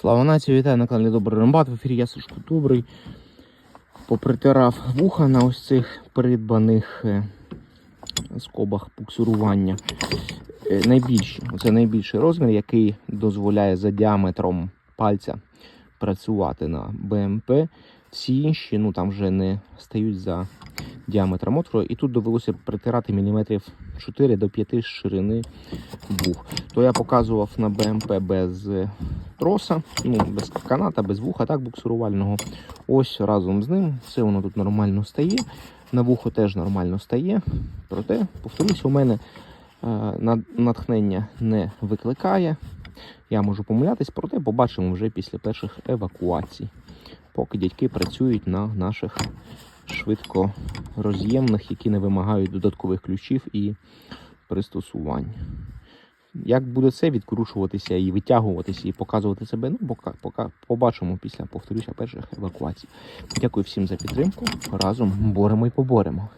Слава нації, вітаю на каналі Добрий Рембат. В ефірі я Сашко Добрий. Попритирав вуха на ось цих придбаних е, скобах буксирування. Е, Найбільші, це найбільший розмір, який дозволяє за діаметром пальця працювати на БМП. Всі інші, ну там вже не стають за діаметром отвору. І тут довелося притирати міліметрів 4 до 5 ширини вух. То я показував на БМП без троса, ну, без каната, без вуха, так, буксирувального. Ось разом з ним все воно тут нормально стає. На вухо теж нормально стає. Проте, повторюсь, у мене е, натхнення не викликає. Я можу помилятись, проте побачимо вже після перших евакуацій. Поки дядьки працюють на наших швидко роз'ємних, які не вимагають додаткових ключів і пристосувань. Як буде це відкручуватися і витягуватися, і показувати себе, ну, пока, пока побачимо після, повторюся, перших евакуацій. Дякую всім за підтримку. Разом боремо і поборемо.